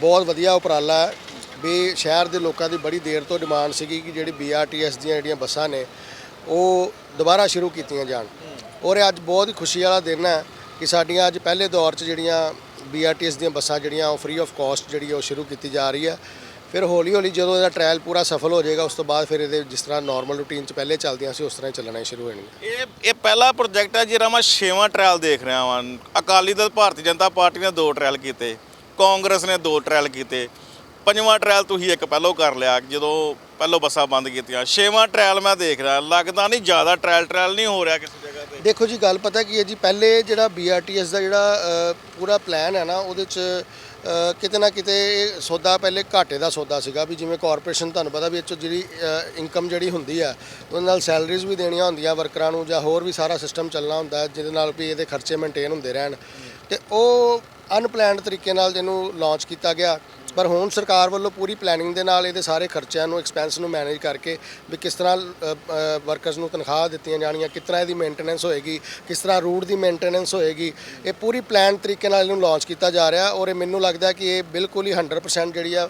ਬਹੁਤ ਵਧੀਆ ਉਪਰਾਲਾ ਹੈ ਵੀ ਸ਼ਹਿਰ ਦੇ ਲੋਕਾਂ ਦੀ ਬੜੀ ਦੇਰ ਤੋਂ ਡਿਮਾਂਡ ਸੀਗੀ ਕਿ ਜਿਹੜੀ BRTS ਦੀਆਂ ਜਿਹੜੀਆਂ ਬੱਸਾਂ ਨੇ, ਉਹ ਦੁਬਾਰਾ ਸ਼ੁਰੂ ਕੀਤੀਆਂ ਜਾਣ। ਔਰ ਇਹ ਅੱਜ ਬਹੁਤ ਹੀ ਖੁਸ਼ੀ ਵਾਲਾ ਦਿਨ ਹੈ ਕਿ ਸਾਡੀਆਂ ਅੱਜ ਪਹਿਲੇ ਦੌਰ 'ਚ ਜਿਹੜੀਆਂ BRTS ਦੀਆਂ ਬੱਸਾਂ ਜਿਹੜੀਆਂ, ਉਹ ਫ੍ਰੀ ਆਫ ਕਾਸਟ ਜਿਹੜੀ ਉਹ ਸ਼ੁਰੂ ਕੀਤੀ ਜਾ ਰਹੀ ਹੈ। ਫਿਰ ਹੌਲੀ ਹੌਲੀ ਜਦੋਂ ਇਹਦਾ ਟ੍ਰਾਇਲ ਪੂਰਾ ਸਫਲ ਹੋ ਜਾਏਗਾ, ਉਸ ਤੋਂ ਬਾਅਦ ਫਿਰ ਇਹਦੇ ਜਿਸ ਤਰ੍ਹਾਂ ਨਾਰਮਲ ਰੂਟੀਨ 'ਚ ਪਹਿਲੇ ਚੱਲਦੀਆਂ ਸੀ, ਉਸ ਤਰ੍ਹਾਂ ਹੀ ਚੱਲਣਾ ਸ਼ੁਰੂ ਹੋ ਇਹ ਇਹ ਪਹਿਲਾ ਪ੍ਰੋਜੈਕਟ ਹੈ ਜਿਹੜਾ ਮੈਂ ਛੇਵਾਂ ਟ੍ਰਾਇਲ ਦੇਖ ਰਿਹਾ ਹਾਂ ਅਕਾਲੀ ਦਲ, ਭਾਰਤੀ ਜਨਤਾ ਪਾਰਟੀ ਨੇ ਦੋ ਟ੍ਰਾਇਲ ਕੀਤੇ, ਕਾਂਗਰਸ ਨੇ ਦੋ ਟ੍ਰਾਇਲ ਕੀਤੇ। ਪੰਜਵਾਂ ਟ੍ਰਾਇਲ ਤੁਸੀਂ ਇੱਕ ਪਹਿਲੋਂ ਕਰ ਲਿਆ, ਜਦੋਂ ਪਹਿਲੋਂ ਬੱਸਾਂ ਬੰਦ ਕੀਤੀਆਂ। ਛੇਵਾਂ ਟ੍ਰਾਇਲ ਮੈਂ ਦੇਖ ਰਿਹਾ, ਲੱਗਦਾ ਨਹੀਂ ਜ਼ਿਆਦਾ ਟ੍ਰਾਇਲ ਟ੍ਰਾਇਲ ਨਹੀਂ ਹੋ ਰਿਹਾ ਕਿਸੇ ਜਗ੍ਹਾ ਤੇ। ਦੇਖੋ ਜੀ, ਗੱਲ ਪਤਾ ਕੀ ਹੈ ਜੀ, ਪਹਿਲੇ ਜਿਹੜਾ BRTS ਦਾ ਜਿਹੜਾ ਪੂਰਾ ਪਲਾਨ ਹੈ ਨਾ, ਉਹਦੇ ਚ ਕਿਤੇ ਨਾ ਕਿਤੇ ਸੌਦਾ ਪਹਿਲੇ ਘਾਟੇ ਦਾ ਸੌਦਾ ਸੀਗਾ ਵੀ ਜਿਵੇਂ ਕਾਰਪੋਰੇਸ਼ਨ ਤੁਹਾਨੂੰ ਪਤਾ ਵੀ ਇਹ 'ਚੋਂ ਜਿਹੜੀ ਇਨਕਮ ਜਿਹੜੀ ਹੁੰਦੀ ਆ, ਉਹਦੇ ਨਾਲ ਸੈਲਰੀਜ਼ ਵੀ ਦੇਣੀਆਂ ਹੁੰਦੀਆਂ ਵਰਕਰਾਂ ਨੂੰ ਜਾਂ ਹੋਰ ਵੀ ਸਾਰਾ ਸਿਸਟਮ ਚੱਲਣਾ ਹੁੰਦਾ, ਜਿਹਦੇ ਨਾਲ ਵੀ ਇਹਦੇ ਖਰਚੇ ਮੇਨਟੇਨ ਹੁੰਦੇ ਰਹਿਣ। ਤੇ ਉਹ ਅਨਪਲੈਨਡ ਤਰੀਕੇ ਨਾਲ ਜਿਹਨੂੰ ਲਾਂਚ ਕੀਤਾ ਗਿਆ। ਪਰ ਹੁਣ ਸਰਕਾਰ ਵੱਲੋਂ ਪੂਰੀ ਪਲੈਨਿੰਗ ਦੇ ਨਾਲ ਇਹਦੇ ਸਾਰੇ ਖਰਚਿਆਂ ਨੂੰ ਐਕਸਪੈਂਸ ਨੂੰ ਮੈਨੇਜ ਕਰਕੇ ਵੀ ਕਿਸ ਤਰ੍ਹਾਂ ਵਰਕਰਸ ਨੂੰ ਤਨਖਾਹ ਦਿੱਤੀਆਂ ਜਾਣੀਆਂ ਕਿਸ ਤਰ੍ਹਾਂ ਇਹਦੀ ਮੇਨਟੇਨੈਂਸ ਹੋਏਗੀ, ਕਿਸ ਤਰ੍ਹਾਂ ਰੂਟ ਦੀ ਮੇਨਟੇਨੈਂਸ ਹੋਏਗੀ, ਇਹ ਪੂਰੀ ਪਲਾਨ ਤਰੀਕੇ ਨਾਲ ਇਹਨੂੰ ਲਾਂਚ ਕੀਤਾ ਜਾ ਰਿਹਾ ਔਰ ਇਹ ਮੈਨੂੰ ਲੱਗਦਾ ਕਿ ਇਹ ਬਿਲਕੁਲ ਹੀ 100% ਜਿਹੜੀ ਆ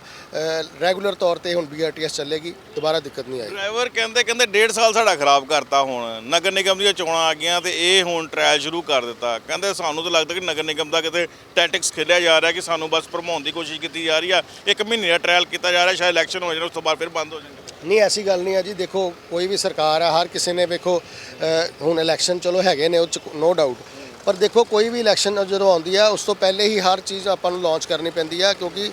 ਰੈਗੂਲਰ ਤੌਰ ਤੇ ਹੁਣ BRTS ਚੱਲੇਗੀ, ਦੁਬਾਰਾ ਦਿੱਕਤ ਨਹੀਂ ਆਏਗੀ। ਡਰਾਈਵਰ ਕਹਿੰਦੇ ਕਹਿੰਦੇ ਡੇਢ ਸਾਲ ਸਾਡਾ ਖਰਾਬ ਕਰਤਾ ਹੁਣ, ਨਗਰ ਨਿਗਮ ਦੀਆਂ ਚੋਣਾਂ ਆ ਗਈਆਂ ਤੇ ਇਹ ਹੁਣ ਟ੍ਰਾਇਲ ਸ਼ੁਰੂ ਕਰ ਦਿੱਤਾ। ਕਹਿੰਦੇ ਸਾਨੂੰ ਤਾਂ ਲੱਗਦਾ ਕਿ ਨਗਰ ਨਿਗਮ ਦਾ ਕਿਤੇ ਟੈਟਿਕਸ ਖੇਡਿਆ ਜਾ ਰਿਹਾ ਕਿ ਸਾਨੂੰ ਬਸ ਭਰਮਾਉਣ ਦੀ ਕੋਸ਼ਿਸ਼ ਕੀਤੀ ਜਾ ਰਹੀ ਹੈ ਆ ਇੱਕ ਮਹੀਨੇ ਦਾ ਟ੍ਰਾਇਲ ਕੀਤਾ ਜਾ ਰਿਹਾ ਸ਼ਾਇਦ ਇਲੈਕਸ਼ਨ ਹੋ ਜਾਣ ਉਸ ਤੋਂ ਬਾਅਦ ਫਿਰ ਬੰਦ ਹੋ ਜਾਣਗੇ। ਨਹੀਂ ਐਸੀ ਗੱਲ ਨਹੀਂ ਹੈ ਜੀ। ਦੇਖੋ ਕੋਈ ਵੀ ਸਰਕਾਰ ਹੈ ਹਰ ਕਿਸੇ ਨੇ ਵੇਖੋ ਹੁਣ ਇਲੈਕਸ਼ਨ ਚਲੋ ਹੈਗੇ ਨੇ ਉਹ ਚ ਨੋ ਡਾਊਟ ਪਰ ਦੇਖੋ ਕੋਈ ਵੀ ਇਲੈਕਸ਼ਨ ਜਦੋਂ ਆਉਂਦੀ ਆ ਉਸ ਤੋਂ ਪਹਿਲੇ ਹੀ ਹਰ ਚੀਜ਼ ਆਪਾਂ ਨੂੰ ਲਾਂਚ ਕਰਨੀ ਪੈਂਦੀ ਆ ਕਿਉਂਕਿ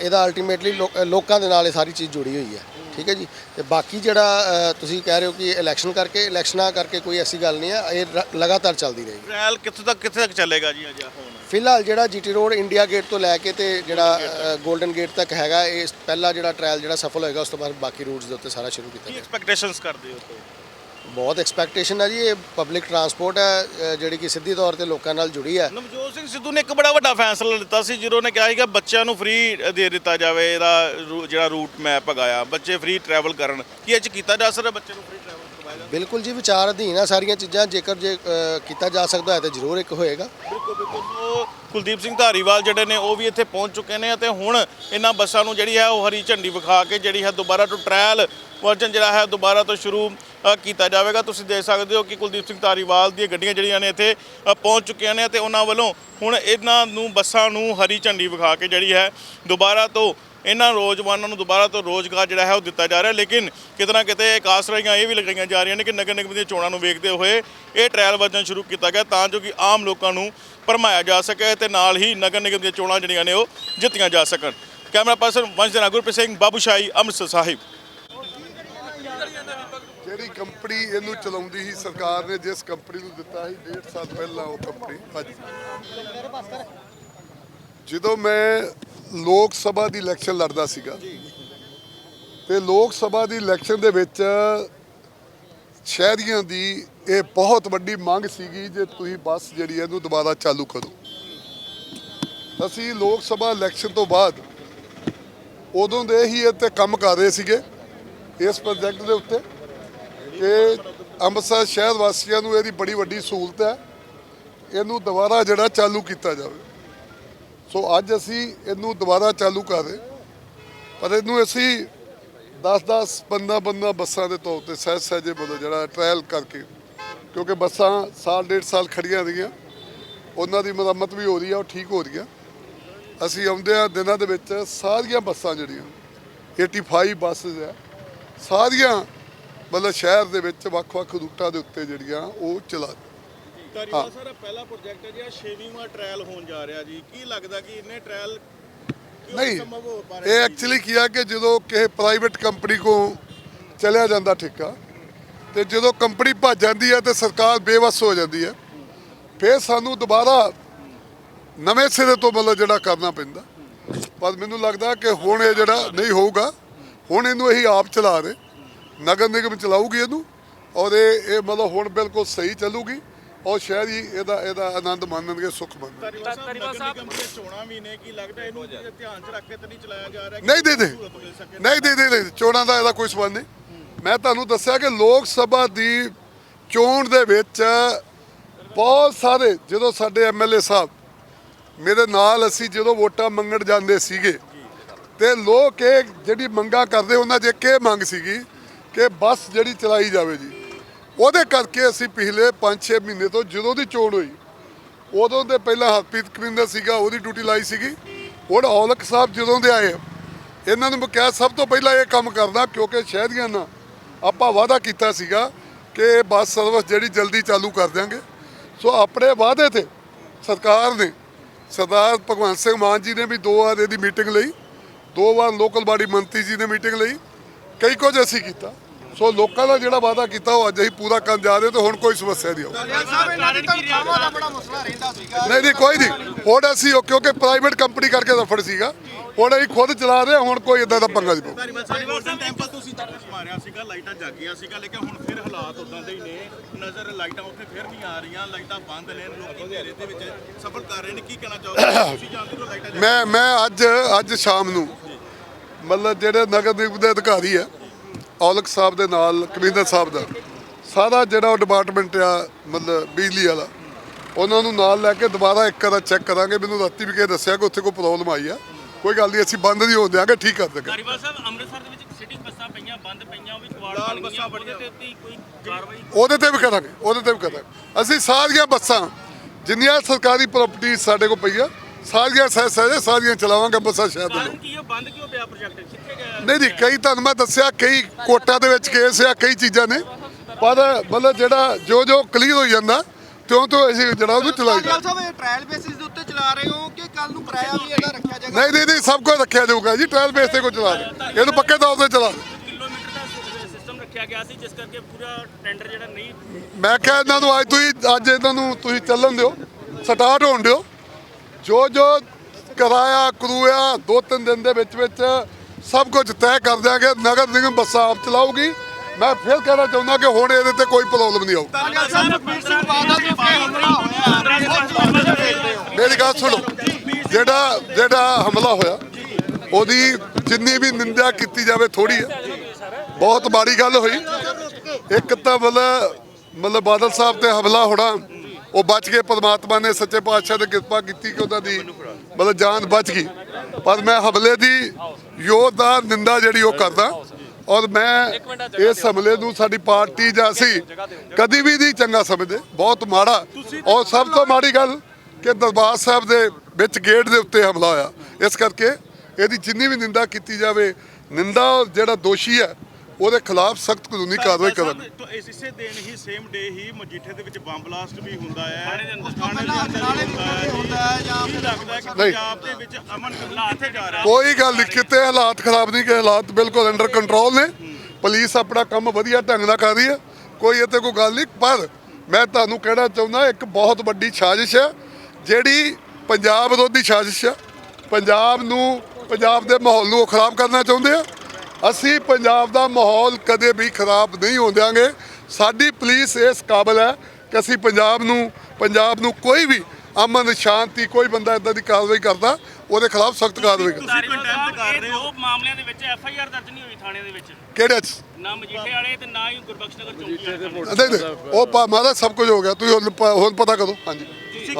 ਇਹਦਾ ਅਲਟੀਮੇਟਲੀ ਲੋਕਾਂ ਦੇ ਨਾਲ ਇਹ ਸਾਰੀ ਚੀਜ਼ ਜੁੜੀ ਹੋਈ ਹੈ ਠੀਕ ਹੈ ਜੀ? ਤੇ ਬਾਕੀ ਜਿਹੜਾ ਤੁਸੀਂ ਕਹਿ ਰਹੇ ਹੋ ਕਿ ਇਲੈਕਸ਼ਨ ਕਰਕੇ ਇਲੈਕਸ਼ਨਾਂ ਕਰਕੇ ਕੋਈ ਐਸੀ ਗੱਲ ਨਹੀਂ ਆ ਇਹ ਲਗਾਤਾਰ ਚੱਲਦੀ ਰਹੇਗੀ। ਟ੍ਰਾਇਲ ਕਿੱਥੇ ਤੱਕ ਕਿੱਥੇ ਤੱਕ ਚੱਲੇਗਾ ਜੀ ਅਜਾ? ਫਿਲਹਾਲ ਜਿਹੜਾ ਜੀਟੀ ਰੋਡ ਇੰਡੀਆ ਗੇਟ ਤੋਂ ਲੈ ਕੇ ਤੇ ਜਿਹੜਾ 골ਡਨ ਗੇਟ ਤੱਕ ਹੈਗਾ ਇਹ ਪਹਿਲਾ ਜਿਹੜਾ ਟ੍ਰਾਇਲ ਜਿਹੜਾ ਸਫਲ ਹੋਏਗਾ ਉਸ ਤੋਂ ਬਾਅਦ ਬਾਕੀ ਰੂਟਸ ਦੇ ਉੱਤੇ ਸਾਰਾ ਸ਼ੁਰੂ ਕੀਤਾ ਕੀ ਜਾਏਗਾ। ਐਕਸਪੈਕਟੇਸ਼ਨਸ ਕਰਦੇ ਹੋ ਬਹੁਤ ਐਕਸਪੈਕਟੇਸ਼ਨ ਹੈ ਜੀ ਇਹ ਪਬਲਿਕ ਟਰਾਂਸਪੋਰਟ ਹੈ ਜਿਹੜੀ ਕਿ ਸਿੱਧੀ ਤੌਰ ਤੇ ਲੋਕਾਂ ਨਾਲ ਜੁੜੀ ਹੈ। ਨਵਜੋਤ ਸਿੰਘ ਸਿੱਧੂ ਨੇ ਇੱਕ ਬੜਾ ਵੱਡਾ ਫੈਸਲਾ ਲਿੱਤਾ ਸੀ ਜਦੋਂ ਨੇ ਕਿਹਾ ਸੀਗਾ ਬੱਚਿਆਂ ਨੂੰ ਫ੍ਰੀ ਦੇ ਦਿੱਤਾ ਜਾਵੇ ਇਹਦਾ ਜਿਹੜਾ ਰੂਟ ਮੈਪ ਹੈਗਾ ਆ ਬੱਚੇ ਫ੍ਰੀ ਟਰੈਵਲ ਕਰਨ। ਕੀ ਇਹ ਚ ਕੀਤਾ ਜਾ ਸਕਦਾ ਬੱਚੇ ਨੂੰ ਫ੍ਰੀ ਬਿਲਕੁਲ ਜੀ ਵਿਚਾਰ ਅਧੀਨ ਆ ਸਾਰੀਆਂ ਚੀਜ਼ਾਂ ਜੇਕਰ ਜੇ ਅ, ਕੀਤਾ ਜਾ ਸਕਦਾ ਹੈ ਤਾਂ ਜ਼ਰੂਰ ਇੱਕ ਹੋਏਗਾ। ਬਿਲਕੁਲ ਬਿਲਕੁਲ। ਸੋ ਕੁਲਦੀਪ ਸਿੰਘ ਧਾਰੀਵਾਲ ਜਿਹੜੇ ਨੇ ਉਹ ਵੀ ਇੱਥੇ ਪਹੁੰਚ ਚੁੱਕੇ ਨੇ ਅਤੇ ਹੁਣ ਇਹਨਾਂ ਬੱਸਾਂ ਨੂੰ ਜਿਹੜੀ ਹੈ ਉਹ ਹਰੀ ਝੰਡੀ ਵਿਖਾ ਕੇ ਜਿਹੜੀ ਹੈ ਦੁਬਾਰਾ ਤੋਂ ਟ੍ਰਾਇਲ ਵਰਜਨ ਜਿਹੜਾ ਹੈ ਦੁਬਾਰਾ ਤੋਂ ਸ਼ੁਰੂ ਕੀਤਾ ਜਾਵੇਗਾ। ਤੁਸੀਂ ਦੇਖ ਸਕਦੇ ਹੋ ਕਿ ਕੁਲਦੀਪ ਸਿੰਘ ਧਾਰੀਵਾਲ ਦੀਆਂ ਗੱਡੀਆਂ ਜਿਹੜੀਆਂ ਨੇ ਇੱਥੇ ਪਹੁੰਚ ਚੁੱਕੀਆਂ ਨੇ ਤੇ ਉਹਨਾਂ ਵੱਲੋਂ ਹੁਣ ਇਹਨਾਂ ਨੂੰ ਬੱਸਾਂ ਨੂੰ ਹਰੀ ਝੰਡੀ ਵਿਖਾ ਕੇ ਜਿਹੜੀ ਹੈ, ਦੁਬਾਰਾ ਤੋਂ ਇਹਨਾਂ ਨੌਜਵਾਨਾਂ ਨੂੰ ਦੁਬਾਰਾ ਤੋਂ ਰੋਜ਼ਗਾਰ ਜਿਹੜਾ ਹੈ ਉਹ ਦਿੱਤਾ ਜਾ ਰਿਹਾ। ਲੇਕਿਨ ਕਿਤੇ ਨਾ ਕਿਤੇ ਇੱਕ ਆਸਰਾਈਆਂ ਇਹ ਵੀ ਲਗਾਈਆਂ ਜਾ ਰਹੀਆਂ ਨੇ ਕਿ ਨਗਰ ਨਿਗਮ ਦੀਆਂ ਚੋਣਾਂ ਨੂੰ ਵੇਖਦੇ ਹੋਏ ਇਹ ਟ੍ਰਾਇਲ ਵਰਜਨ ਸ਼ੁਰੂ ਕੀਤਾ ਗਿਆ ਤਾਂ ਜੋ ਕਿ ਆਮ ਲੋਕਾਂ ਨੂੰ ਭਰਮਾਇਆ ਜਾ ਸਕੇ ਤੇ ਨਾਲ ਹੀ ਨਗਰ ਨਿਗਮ ਦੀਆਂ ਚੋਣਾਂ ਜਿਹੜੀਆਂ ਨੇ ਉਹ ਜਿੱਤੀਆਂ ਜਾ ਸਕਣ। ਕੈਮਰਾ ਪਰਸਨ ਵੰਸ਼ ਦੇ ਨਾਲ ਗੁਰਪ੍ਰੀਤ ਸਿੰਘ ਬਾਬੂਸ਼ਾਹੀ ਅੰਮ੍ਰਿਤਸਰ ਸਾਹਿਬ। ਜਿਹੜੀ ਕੰਪਨੀ ਇਹਨੂੰ ਚਲਾਉਂਦੀ ਸੀ, ਸਰਕਾਰ ਨੇ ਜਿਸ ਕੰਪਨੀ ਨੂੰ ਦਿੱਤਾ ਸੀ 1.5 ਸਾਲ ਪਹਿਲਾਂ ਉਹ ਕੰਪਨੀ। ਅੱਜ ਜਦੋਂ ਮੈਂ ਲੋਕ ਸਭਾ ਦੀ ਇਲੈਕਸ਼ਨ ਲੜਦਾ ਸੀਗਾ, ਤੇ ਲੋਕ ਸਭਾ ਦੀ ਇਲੈਕਸ਼ਨ ਦੇ ਵਿੱਚ ਸ਼ਹਿਰੀਆਂ ਦੀ ਇਹ ਬਹੁਤ ਵੱਡੀ ਮੰਗ ਸੀਗੀ ਜੇ ਤੁਸੀਂ ਬੱਸ ਜਿਹੜੀ ਇਹਨੂੰ ਦੁਬਾਰਾ ਚਾਲੂ ਕਰੋ। ਅਸੀਂ ਲੋਕ ਸਭਾ ਇਲੈਕਸ਼ਨ ਤੋਂ ਬਾਅਦ ਉਦੋਂ ਦੇ ਹੀ ਇਹ ਤੇ ਕੰਮ ਕਰ ਰਹੇ ਸੀਗੇ, ਇਸ ਪ੍ਰੋਜੈਕਟ ਦੇ ਉੱਤੇ। ਕਿ ਅੰਮ੍ਰਿਤਸਰ ਸ਼ਹਿਰ ਵਾਸੀਆਂ ਨੂੰ ਇਹਦੀ ਬੜੀ ਵੱਡੀ ਸਹੂਲਤ ਹੈ। ਇਹਨੂੰ ਦੁਬਾਰਾ ਜਿਹੜਾ ਚਾਲੂ ਕੀਤਾ ਜਾਵੇ। ਸੋ ਅੱਜ ਅਸੀਂ ਇਹਨੂੰ ਦੁਬਾਰਾ ਚਾਲੂ ਕਰ ਰਹੇ। ਪਰ ਇਹਨੂੰ ਅਸੀਂ 10-10 15-15 ਬੱਸਾਂ ਦੇ ਤੌਰ ਤੇ ਸਹਿਜ ਸਹਿਜੇ ਬੋਲੋ ਜਿਹੜਾ ਟ੍ਰਾਇਲ ਕਰਕੇ, ਕਿਉਂਕਿ ਬੱਸਾਂ ਸਾਲ ਡੇਢ ਸਾਲ ਖੜੀਆਂ ਰਹੀਆਂ। ਉਹਨਾਂ ਦੀ ਮੁਰੰਮਤ ਵੀ ਹੋ ਰਹੀ ਆ, ਉਹ ਠੀਕ ਹੋ ਰਹੀ ਆ ਅਸੀਂ ਆਉਂਦੇ ਆ ਦਿਨਾਂ ਦੇ ਵਿੱਚ ਸਾਰੀਆਂ ਬੱਸਾਂ ਜਿਹੜੀਆਂ 85 ਬੱਸਸ ਆ ਸਾਰੀਆਂ ਮਤਲਬ ਸ਼ਹਿਰ ਦੇ ਵਿੱਚ ਵੱਖ-ਵੱਖ ਰੂਟਾਂ ਦੇ ਉੱਤੇ ਜਿਹੜੀਆਂ ਉਹ ਚਲਾ ਧਾਰੀਵਾਲ ਸਰ ਪਹਿਲਾ ਪ੍ਰੋਜੈਕਟ ਹੈ ਜੀ ਆਹ ਛੇਵੀਂਵਾਂ ਟ੍ਰਾਇਲ ਹੋਣ ਜਾ ਰਿਹਾ ਜੀ। ਕੀ ਲੱਗਦਾ ਕਿ ਇੰਨੇ ਟ੍ਰਾਇਲ ਨਹੀਂ ਇਹ ਐਕਚੁਅਲੀ ਕੀ ਆ ਕਿ ਜਦੋਂ ਕਿਸੇ ਪ੍ਰਾਈਵੇਟ ਕੰਪਨੀ ਕੋ ਚਲਿਆ ਜਾਂਦਾ ਠੇਕਾ ਤੇ ਜਦੋਂ ਕੰਪਨੀ ਭੱਜ ਜਾਂਦੀ ਹੈ ਤੇ ਸਰਕਾਰ ਬੇਵਸ ਹੋ ਜਾਂਦੀ ਹੈ ਫਿਰ ਸਾਨੂੰ ਦੁਬਾਰਾ ਨਵੇਂ ਸਿਰੇ ਤੋਂ ਮਤਲਬ ਜਿਹੜਾ ਕਰਨਾ ਪੈਂਦਾ। ਪਰ ਮੈਨੂੰ ਲੱਗਦਾ ਕਿ ਹੁਣ ਇਹ ਜਿਹੜਾ ਨਹੀਂ ਹੋਊਗਾ ਹੁਣ ਇਹਨੂੰ ਇਹੀ ਆਪ ਚਲਾ ਰਹੇ। ਨਗਰ ਨਿਗਮ ਚਲਾਊਗੀ ਇਹਨੂੰ ਔਰ ਇਹ ਇਹ ਮਤਲਬ ਹੁਣ ਬਿਲਕੁਲ ਸਹੀ ਚੱਲੂਗੀ ਔਰ ਸ਼ਹਿਰੀ ਇਹਦਾ ਇਹਦਾ ਆਨੰਦ ਮਾਣਨਗੇ ਸੁੱਖ ਮਾਣਨਗੇ ਧਾਰੀਵਾਲ ਸਾਹਿਬ। ਚੋਣਾਂ ਵੀ ਨੇ ਕੀ ਲੱਗਦਾ ਇਹਨੂੰ ਧਿਆਨ 'ਚ ਰੱਖ ਕੇ ਤਾਂ ਨਹੀਂ ਚਲਾਇਆ ਜਾ ਰਿਹਾ ਕਿ ਨਹੀਂ ਦੇ ਦੇ ਸਹੂਲਤ ਮਿਲ ਸਕੇ। ਨਹੀਂ ਦੇ ਦੇ ਨਹੀਂ ਚੋਣਾਂ ਦਾ ਇਹਦਾ ਕੋਈ ਸਬੰਧ ਨਹੀਂ। ਮੈਂ ਤੁਹਾਨੂੰ ਦੱਸਿਆ ਕਿ ਲੋਕ ਸਭਾ ਦੀ ਚੋਣ ਦੇ ਵਿੱਚ ਬਹੁਤ ਸਾਰੇ ਜਦੋਂ ਸਾਡੇ ਐਮਐਲਏ ਸਾਹਿਬ ਮੇਰੇ ਨਾਲ ਅਸੀਂ ਜਦੋਂ ਵੋਟਾਂ ਮੰਗਣ ਜਾਂਦੇ ਸੀਗੇ ਤੇ ਲੋਕ ਇਹ ਜਿਹੜੀ ਮੰਗਾ ਕਰਦੇ ਉਹਨਾਂ 'ਚ ਇੱਕ ਇਹ ਮੰਗ ਸੀਗੀ ਕਿ ਬੱਸ ਜਿਹੜੀ ਚਲਾਈ ਜਾਵੇ ਜੀ, ਉਹਦੇ ਕਰਕੇ ਅਸੀਂ ਪਿਛਲੇ 5-6 ਮਹੀਨੇ ਤੋਂ ਜਦੋਂ ਦੀ ਚੋਣ ਹੋਈ, ਉਦੋਂ ਦੇ ਪਹਿਲਾਂ ਹਰਪ੍ਰੀਤ ਕਵਿੰਦਰ ਸੀਗਾ, ਉਹਦੀ ਡਿਊਟੀ ਲਾਈ ਸੀਗੀ। ਹੁਣ ਔਲਖ ਸਾਹਿਬ ਜਦੋਂ ਦੇ ਆਏ, ਇਹਨਾਂ ਨੂੰ ਮੈਂ ਕਿਹਾ, ਸਭ ਤੋਂ ਪਹਿਲਾਂ ਇਹ ਕੰਮ ਕਰਦਾ, ਕਿਉਂਕਿ ਸ਼ਹਿਰੀਆਂ ਨਾਲ ਆਪਾਂ ਵਾਅਦਾ ਕੀਤਾ ਸੀਗਾ ਕਿ ਇਹ ਬੱਸ ਸਰਵਿਸ ਜਿਹੜੀ ਜਲਦੀ ਚਾਲੂ ਕਰ ਦਿਆਂਗੇ। ਸੋ ਆਪਣੇ ਵਾਅਦੇ ਤੇ ਸਰਕਾਰ ਨੇ, ਸਰਦਾਰ ਭਗਵੰਤ ਸਿੰਘ ਮਾਨ ਜੀ ਨੇ ਵੀ ਦੋ ਵਾਰ ਇਹਦੀ ਮੀਟਿੰਗ ਲਈ, ਦੋ ਵਾਰ ਲੋਕਲ ਬਾਡੀ ਮੰਤਰੀ ਜੀ ਨੇ ਮੀਟਿੰਗ ਲਈ ਕਈ ਕੁਝ ਅਸੀਂ ਕੀਤਾ। ਸੋ ਲੋਕਾਂ ਦਾ ਜਿਹੜਾ ਵਾਅਦਾ ਕੀਤਾ ਉਹ ਅੱਜ ਅਸੀਂ ਪੂਰਾ ਕਰਨ ਜਾ ਰਹੇ ਤੇ ਹੁਣ ਕੋਈ ਸਮੱਸਿਆ ਨਹੀਂ ਆਊਗੀ ਨਹੀਂ ਨਹੀਂ ਕੋਈ ਨਹੀਂ। ਹੁਣ ਅਸੀਂ ਉਹ ਕਿਉਂਕਿ ਪ੍ਰਾਈਵੇਟ ਕੰਪਨੀ ਕਰਕੇ ਰਫੜ ਸੀਗਾ। ਹੁਣ ਅਸੀਂ ਖੁਦ ਚਲਾ ਰਹੇ ਹਾਂ, ਹੁਣ ਕੋਈ ਇਦਾਂ ਦਾ ਪੰਗਾ ਨਹੀਂ ਪਊ। ਧਾਰੀਵਾਲ ਸਾਹਿਬ ਗੋਲਡਨ ਟੈਂਪਲ ਤੁਸੀਂ ਤਰਸ ਮਾਰਿਆ ਸੀਗਾ ਲਾਈਟਾਂ ਜਾਗੀਆਂ ਸੀਗਾ ਲੇਕਿਨ ਹੁਣ ਫਿਰ ਹਾਲਾਤ ਉਦਾਂ ਦੇ ਹੀ ਨੇ। ਨਜ਼ਰ ਲਾਈਟਾਂ ਉੱਥੇ ਫਿਰ ਨਹੀਂ ਆ ਰਹੀਆਂ ਲਾਈਟਾਂ ਬੰਦ ਨੇ ਲੋਕੀ ਘੇਰੇ ਦੇ ਵਿੱਚ? ਸਫਰ ਕਰ ਰਹੇ ਨੇ ਕੀ ਕਹਿਣਾ ਚਾਹੋਗੇ? ਤੁਸੀਂ ਜਾਣਦੇ ਹੋ ਲਾਈਟਾਂ ਜਾ- ਮੈਂ ਮੈਂ ਅੱਜ ਅੱਜ ਸ਼ਾਮ ਨੂੰ ਮਤਲਬ ਜਿਹੜੇ ਨਗਰ ਨਿਗਮ ਦੇ ਅਧਿਕਾਰੀ ਆ ਔਲਖ ਸਾਹਿਬ ਦੇ ਨਾਲ ਕਮਿਸ਼ਨਰ ਸਾਹਿਬ ਦਾ ਸਾਰਾ ਜਿਹੜਾ ਉਹ ਡਿਪਾਰਟਮੈਂਟ ਆ ਮਤਲਬ ਬਿਜਲੀ ਵਾਲਾ ਉਹਨਾਂ ਨੂੰ ਨਾਲ ਲੈ ਕੇ ਦੁਬਾਰਾ ਇੱਕ ਵਾਰ ਚੈੱਕ ਕਰਾਂਗੇ ਮੈਨੂੰ ਰਾਤੀ ਵੀ ਕਿਸੇ ਦੱਸਿਆ ਕਿ ਉੱਥੇ ਕੋਈ ਪ੍ਰੋਬਲਮ ਆਈ ਆ। ਕੋਈ ਗੱਲ ਨਹੀਂ ਅਸੀਂ ਬੰਦ ਨਹੀਂ ਹੋਣ ਦਿਆਂਗੇ ਠੀਕ ਕਰ ਦਾਂਗੇ ਧਾਰੀਵਾਲ ਸਾਹਿਬ ਅੰਮ੍ਰਿਤਸਰ ਦੇ ਵਿੱਚ ਸਿਟੀ ਬੱਸਾਂ ਪਈਆਂ ਬੰਦ ਪਈਆਂ ਉਹ ਵੀ ਕਵਾੜ ਲਾਲ ਬਣ ਬੱਸਾਂ ਗਈਆਂ ਬੜੀਆਂ। ਉਹਦੇ ਤੇ ਉੱਤੇ ਕੋਈ ਕਾਰਵਾਈ ਉਹਦੇ ਤੇ ਵੀ ਕਰਾਂਗੇ ਉਹਦੇ ਤੇ ਵੀ ਕਰਾਂਗੇ। ਅਸੀਂ ਸਾਰੀਆਂ ਬੱਸਾਂ ਜਿੰਨੀਆਂ ਸਰਕਾਰੀ ਪ੍ਰਾਪਰਟੀ ਸਾਡੇ ਕੋਲ ਪਈਆਂ ਸਾਰੀਆਂ ਸਹਿ ਸਹਿ ਸਾਰੀਆਂ ਚਲਾਵਾਂਗੇ ਬੱਸਾਂ ਸ਼ਹਿਰ ਦੇ ਕਾਰਨ ਲੋਕ ਕੀ ਉਹ ਬੰਦ ਕਿਉਂ ਪਿਆ ਪ੍ਰੋਜੈਕਟ ਕਿੱਥੇ ਗਿਆ? ਨਹੀਂ ਨਹੀਂ ਕਈ ਤੁਹਾਨੂੰ ਮੈਂ ਦੱਸਿਆ ਕਈ ਕੋਟਾਂ ਦੇ ਵਿੱਚ ਕੇਸ ਆ ਕਈ ਚੀਜ਼ਾਂ ਨੇ। ਪਰ ਮਤਲਬ ਜਿਹੜਾ ਜੋ ਜੋ ਕਲੀਅਰ ਹੋਈ ਜਾਂਦਾ ਤਿਉਂ ਤਿਉਂ ਅਸੀਂ ਜਿਹੜਾ ਉਹਨੂੰ ਚਲਾਈ ਜਾ। ਸਾਹਿਬ ਇਹ ਟ੍ਰਾਇਲ ਬੇਸਿਸ ਦੇ ਉੱਤੇ ਚਲਾ ਰਹੇ ਹੋ ਕਿ ਕੱਲ ਨੂੰ ਕਿਰਾਇਆ ਵੀ ਇਹਦਾ ਰੱਖਿਆ ਜਾਏਗਾ? ਨਹੀਂ ਨਹੀਂ ਨਹੀਂ ਸਭ ਕੁਝ ਰੱਖਿਆ ਜਾਊਗਾ ਜੀ ਟ੍ਰਾਇਲ ਬੇਸ ਤੇ ਕੋਈ ਚਲਾ ਦੇ। ਇਹਨੂੰ ਪੱਕੇ ਤੌਰ ਤੇ ਚਲਾ ਦੇ। ਕਿਲੋਮੀਟਰ ਦਾ ਸਿਸਟਮ ਰੱਖਿਆ ਗਿਆ ਸੀ ਜਿਸ ਕਰਕੇ ਪੂਰਾ ਟੈਂਡਰ ਜਿਹੜਾ ਨਹੀਂ ਮੈਂ ਕਿਹਾ ਇਹਨਾਂ ਨੂੰ ਅੱਜ ਤੁਸੀਂ ਅੱਜ ਇਹਨਾਂ ਨੂੰ ਤੁਸੀਂ ਚੱਲਣ ਦਿਓ ਸਟਾਰਟ ਹੋਣ ਦਿਓ। ਜੋ ਜੋ ਕਿਰਾਇਆ ਕਰੂਆ ਦੋ ਤਿੰਨ ਦਿਨ ਦੇ ਵਿੱਚ ਵਿੱਚ ਸਭ ਕੁਝ ਤੈਅ ਕਰ ਦਿਆਂਗੇ ਨਗਰ ਨਿਗਮ ਬੱਸਾਂ ਆਪ ਚਲਾਊਗੀ। ਮੈਂ ਫਿਰ ਕਹਿਣਾ ਚਾਹੁੰਦਾ ਕਿ ਹੁਣ ਇਹਦੇ ਤੇ ਕੋਈ ਪ੍ਰੋਬਲਮ ਨਹੀਂ ਆਊ ਮੇਰੀ ਗੱਲ ਸੁਣੋ। ਜਿਹੜਾ ਜਿਹੜਾ ਹਮਲਾ ਹੋਇਆ ਉਹਦੀ ਜਿੰਨੀ ਵੀ ਨਿੰਦਾ ਕੀਤੀ ਜਾਵੇ ਥੋੜੀ ਹੈ। ਬਹੁਤ ਮਾੜੀ ਗੱਲ ਹੋਈ। ਇੱਕ ਤਾਂ ਮਤਲਬ ਮਤਲਬ ਬਾਦਲ ਸਾਹਿਬ ਤੇ ਹਮਲਾ ਹੋਣਾ ਉਹ ਬਚ ਗਏ, ਪਰਮਾਤਮਾ ਨੇ ਸੱਚੇ ਪਾਤਸ਼ਾਹ ਨੇ ਕਿਰਪਾ ਕੀਤੀ ਕਿ ਉਹਨਾਂ ਦੀ ਮਤਲਬ ਜਾਨ ਬਚ ਗਈ। ਪਰ ਮੈਂ ਹਮਲੇ ਦੀ ਯੋਧਦਾਰ ਨਿੰਦਾ ਜਿਹੜੀ ਉਹ ਕਰਦਾ ਔਰ ਮੈਂ ਇਸ ਹਮਲੇ ਨੂੰ ਸਾਡੀ ਪਾਰਟੀ ਜਾਂ ਅਸੀਂ ਕਦੀ ਵੀ ਨਹੀਂ ਚੰਗਾ ਸਮਝਦੇ, ਬਹੁਤ ਮਾੜਾ। ਔਰ ਸਭ ਤੋਂ ਮਾੜੀ ਗੱਲ ਕਿ ਦਰਬਾਰ ਸਾਹਿਬ ਦੇ ਵਿੱਚ ਗੇਟ ਦੇ ਉੱਤੇ ਹਮਲਾ ਹੋਇਆ। ਇਸ ਕਰਕੇ ਇਹਦੀ ਜਿੰਨੀ ਵੀ ਨਿੰਦਾ ਕੀਤੀ ਜਾਵੇ, ਨਿੰਦਾ ਜਿਹੜਾ ਦੋਸ਼ੀ ਹੈ ਉਹਦੇ ਖਿਲਾਫ ਸਖਤ ਕਾਨੂੰਨੀ ਕਾਰਵਾਈ ਕਰਾਂਗੇ ਤਾਂ ਇਸ ਇਸੇ ਦਿਨ ਹੀ ਸੇਮ ਡੇ ਹੀ ਮਜੀਠੇ ਦੇ ਵਿੱਚ ਬੰਬ ਬਲਾਸਟ ਵੀ ਹੁੰਦਾ ਹੈ। ਥਾਣੇ ਦੇ ਅੰਦਰ। ਥਾਣੇ ਦੇ ਅੰਦਰ ਵੀ ਹੁੰਦਾ ਹੈ। ਜਾਂ ਕੀ ਲੱਗਦਾ ਹੈ ਕਿ ਨਹੀਂ। ਪੰਜਾਬ ਦੇ ਵਿੱਚ ਅਮਨ ਜਾ ਰਿਹਾ? ਕੋਈ ਗੱਲ ਨਹੀਂ ਕਿਤੇ ਹਾਲਾਤ ਖਰਾਬ ਨਹੀਂ ਕਿ ਹਾਲਾਤ ਬਿਲਕੁਲ ਅੰਡਰ ਕੰਟਰੋਲ ਨੇ। ਪੁਲਿਸ ਆਪਣਾ ਕੰਮ ਵਧੀਆ ਢੰਗ ਨਾਲ ਕਰ ਰਹੀ ਹੈ। ਕੋਈ ਇੱਥੇ ਕੋਈ ਗੱਲ ਨਹੀਂ ਪਰ ਮੈਂ ਤੁਹਾਨੂੰ ਕਹਿਣਾ ਚਾਹੁੰਦਾ ਇੱਕ ਬਹੁਤ ਵੱਡੀ ਸਾਜ਼ਿਸ਼ ਹੈ ਜਿਹੜੀ ਪੰਜਾਬ ਵਿਰੋਧੀ ਸਾਜ਼ਿਸ਼ ਹੈ। ਪੰਜਾਬ ਨੂੰ ਪੰਜਾਬ ਦੇ ਮਾਹੌਲ ਨੂੰ ਉਹ ਖਰਾਬ ਕਰਨਾ ਚਾਹੁੰਦੇ ਆ। ਅਸੀਂ ਪੰਜਾਬ ਦਾ ਮਾਹੌਲ ਕਦੇ ਵੀ ਖਰਾਬ ਨਹੀਂ ਹੋਣ ਦਿਆਂਗੇ ਸਾਡੀ ਪੁਲਿਸ ਇਸ ਕਾਬਲ ਹੈ ਕਿ ਅਸੀਂ ਪੰਜਾਬ ਨੂੰ ਪੰਜਾਬ ਨੂੰ ਕੋਈ ਵੀ ਅਮਨ ਸ਼ਾਂਤੀ ਕੋਈ ਬੰਦਾ ਇਦਾਂ ਦੀ ਕਾਰਵਾਈ ਕਰਦਾ ਉਹਦੇ ਖਿਲਾਫ ਸਖਤ ਕਾਰਵਾਈ ਕਰ। ਧਾਰੀਵਾਲ ਸਾਹਿਬ ਇਹ ਦੋ ਮਾਮਲਿਆਂ ਦੇ ਵਿੱਚ ਐਫ ਆਈ ਆਰ ਦਰਜ ਨਹੀਂ ਹੋਈ ਥਾਣੇ ਦੇ ਵਿੱਚ। ਕਿਹੜੇ ਚ? ਨਾ ਮਜੀਠੇ ਵਾਲੇ ਤੇ ਨਾ ਹੀ ਗੁਰਬਖਸ਼ ਨਗਰ ਚੌਂਕੀ ਵਾਲੇ। ਉਹ ਮਾਰਾ ਸਭ ਕੁਝ ਹੋ ਗਿਆ ਤੁਸੀਂ ਹੁਣ ਪਤਾ ਕਰੋ। ਹਾਂਜੀ।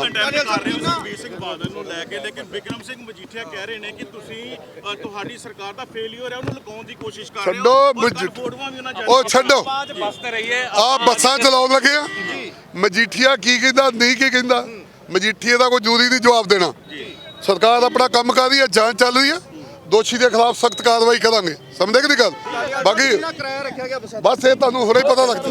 ਤੁਸੀਂ ਕੰਟੈਂਟ ਕਰ ਰਹੇ ਹੋ ਸੁਖਬੀਰ ਸਿੰਘ ਬਾਦਲ ਨੂੰ ਲੈ ਕੇ ਲੇਕਿਨ ਵਿਕਰਮ ਸਿੰਘ ਮਜੀਠੀਆ ਕਹਿ ਰਹੇ ਨੇ ਕਿ ਤੁਸੀਂ ਅ, ਤੁਹਾਡੀ ਸਰਕਾਰ ਦਾ ਫੇਲਿਅਰ ਹੈ ਉਹਨੂੰ ਲੁਕਾਉਣ ਦੀ ਕੋਸ਼ਿਸ਼ ਕਰ ਰਹੇ ਹੋ। ਛੱਡੋ ਔਰ ਕੱਲ੍ਹ ਮਜੀਠ- ਫੋਟੋਆਂ ਵੀ ਉਹਨਾਂ ਜਾਰੀ ਉਹ ਛੱਡੋ। ਬਸਤ ਰਹੀ ਹੈ ਆ ਬੱਸਾਂ ਚਲਾਉਣ ਲੱਗੇ ਆ। ਮਜੀਠੀਆ ਕੀ ਕਹਿੰਦਾ ਨਹੀਂ ਕੀ ਕਹਿੰਦਾ? ਮਜੀਠੀਏ ਦਾ ਕੋਈ ਜੂਰੀ ਨਹੀਂ ਜਵਾਬ ਦੇਣਾ। ਸਰਕਾਰ ਆਪਣਾ ਕੰਮ ਕਰ ਰਹੀ ਹੈ ਜਾਂਚ ਚੱਲ ਰਹੀ ਹੈ। ਦੋਸ਼ੀ ਦੇ ਖਿਲਾਫ ਸਖਤ ਕਾਰਵਾਈ ਕਰਾਂਗੇ। ਸਮਝਦੇ ਕਿ ਨਹੀਂ ਗੱਲ? ਬਾਕੀ ਕਿਰਾਇਆ ਰੱਖਿਆ ਗਿਆ ਬੱਸਾਂ ਇਹ ਤੁਹਾਨੂੰ ਹੁਣੇ ਹੀ ਪਤਾ ਲੱਗ ਜੂ